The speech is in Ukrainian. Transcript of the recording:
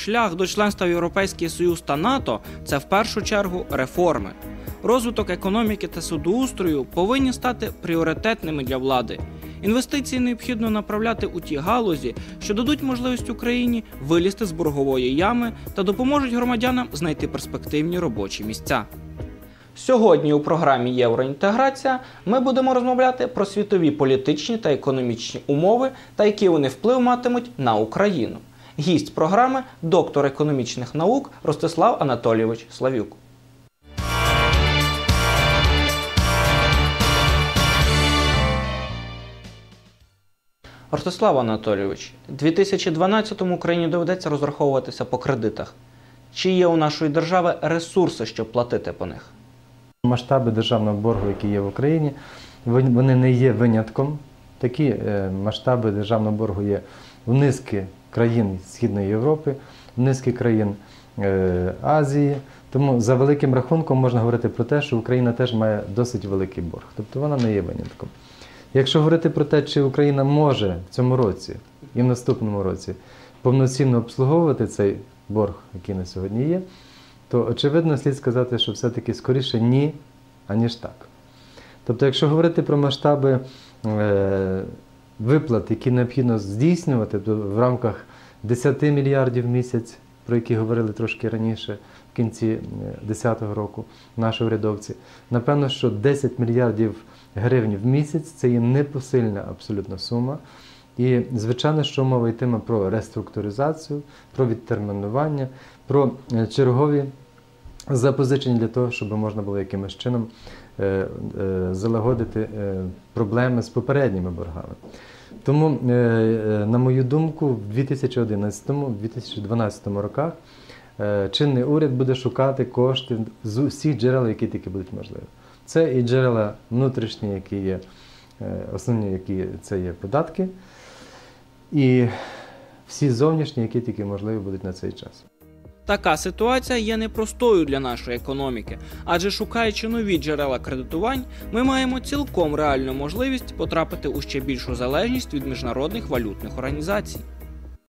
Шлях до членства в Європейський Союз та НАТО це в першу чергу реформи. Розвиток економіки та судоустрою повинні стати пріоритетними для влади. Інвестиції необхідно направляти у ті галузі, що дадуть можливість Україні вилізти з боргової ями та допоможуть громадянам знайти перспективні робочі місця. Сьогодні у програмі Євроінтеграція ми будемо розмовляти про світові політичні та економічні умови та які вони вплив матимуть на Україну. Гість програми доктор економічних наук Ростислав Анатолійович Славюк. Ростислав Анатолійович, у 2012-му Україні доведеться розраховуватися по кредитах. Чи є у нашої держави ресурси, щоб платити по них? Масштаби державного боргу, які є в Україні, вони не є винятком. Такі е, масштаби державного боргу є в низки країн Східної Європи, низки країн е, Азії. Тому за великим рахунком можна говорити про те, що Україна теж має досить великий борг. Тобто вона не є винятком. Якщо говорити про те, чи Україна може в цьому році і в наступному році повноцінно обслуговувати цей борг, який на сьогодні є, то очевидно слід сказати, що все-таки скоріше ні, аніж так. Тобто, якщо говорити про масштаби е, виплат, які необхідно здійснювати в рамках 10 мільярдів в місяць, про які говорили трошки раніше, в кінці 2010 року наші урядовці, напевно, що 10 мільярдів гривень в місяць це є непосильна абсолютно сума. І, звичайно, що мова йтиме про реструктуризацію, про відтермінування, про е, чергові запозичення для того, щоб можна було якимось чином е, е, залагодити е, проблеми з попередніми боргами. Тому, на мою думку, в 2011-2012 роках чинний уряд буде шукати кошти з усіх джерел, які тільки будуть можливі. Це і джерела внутрішні, які є основні, які це є податки, і всі зовнішні, які тільки можливі будуть на цей час. Така ситуація є непростою для нашої економіки, адже шукаючи нові джерела кредитувань, ми маємо цілком реальну можливість потрапити у ще більшу залежність від міжнародних валютних організацій.